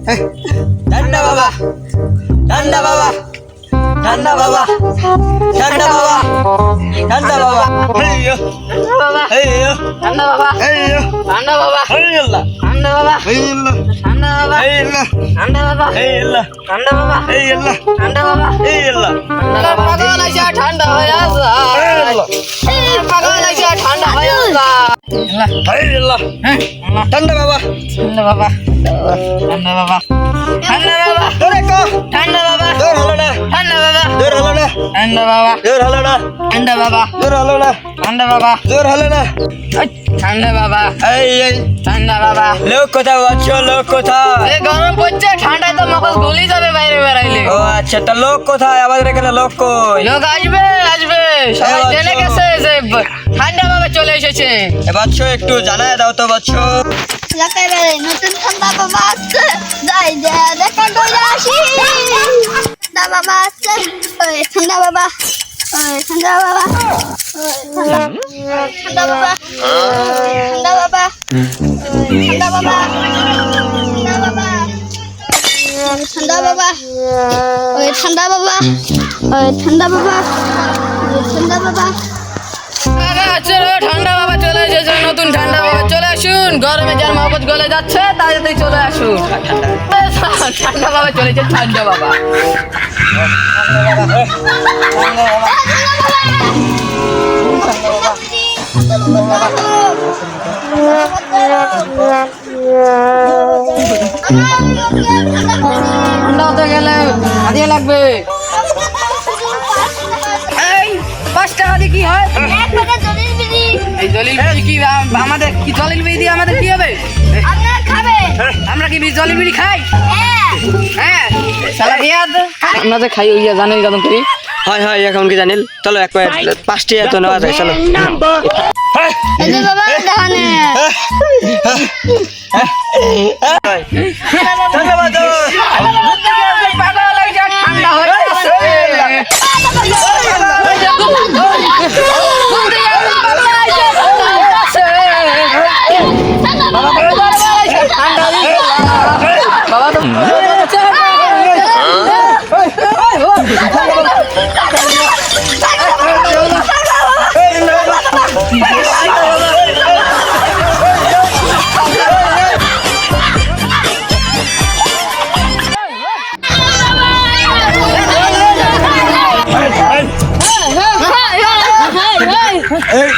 ঠান্ডা বাবা ঠান্ডা বাবা ঠান্ডা বাবা ঠান্ডা বাবা ঠান্ডা বাবা হেইয়ো বাবা হেইয়ো ঠান্ডা বাবা হেইয়ো ঠান্ডা বাবা হেইয়ল্লা ঠান্ডা বাবা হেইয়ল্লা ঠান্ডা বাবা হেইয়ল্লা ঠান্ডা বাবা হেইয়ল্লা ঠান্ডা বাবা হেইয়ল্লা ঠান্ডা বাবা হেইয়ল্লা ঠান্ডা পাগল আছে ঠান্ডা হয়ে যায় পাগল আছে ঠান্ডা হয়ে যায় হেইয়ল্লা হ্যাঁ ঠান্ডা বাবা ঠান্ডা বাবা ঠান্ডা বাবা ঠান্ডা বাবা ঠান্ডা বাবা হলো না ঠান্ডা বাবা হলো না ঠান্ডা বাবা হলো না ঠান্ডা বাবা হলো না ঠান্ডা বাবা হলো না ঠান্ডা বাবা এই এই ঠান্ডা বাবা লোক কোথায় পাচ্ছ লোক কোথায় এ গরম পড়ছে ঠান্ডায় তো মকল গলি যাবে বাইরে বেরাইলে ও আচ্ছা তা লোক কোথায় আমাদের এখানে লোক কই লোক আসবে আসবে সবাই জেনে আচ্ছা। গেছে যে ঠান্ডা বাবা চলে এসেছে এ বাচ্চ একটু জানায় দাও তো বাচ্চ একেবারে নতুন ঠান্ডা বাবা আসছে যাই যে দেখা করে আসি ঠান্ডা বাবা আসছে ওই ঠান্ডা বাবা ওই ঠান্ডা বাবা ঠান্ডা বাবা ঠান্ডা বাবা ঠান্ডা বাবা ঠান্ডা বাবা ঠান্ডা বাবা ওই ঠান্ডা বাবা ওই ঠান্ডা বাবা ঠান্ডা বাবা আসুন, গরমে যার মহব্বত গলে যাচ্ছে তাই তাড়াতাড়ি চলে আসুন। ঠান্ডা বাবা চলেছে ঠান্ডা বাবা। গেলে লাগবে। এই পাঁচ টাকা দিয়ে কি হয়? এই দলিল বিড়ি কি আম- আমাদের কি দলিল বিড়ি দিয়ে আমাদের কি হবে? আমরা কি বি- বিড়ি খাই? হ্যাঁ। শালা বিয়াদ। আমরা যে খাই ওই জানেন কেমন করি। হয় হয় এখন কি জানিল? চলো এক পাঁচটি এত নেওয়া যায় চলো। বাবা বাবা এই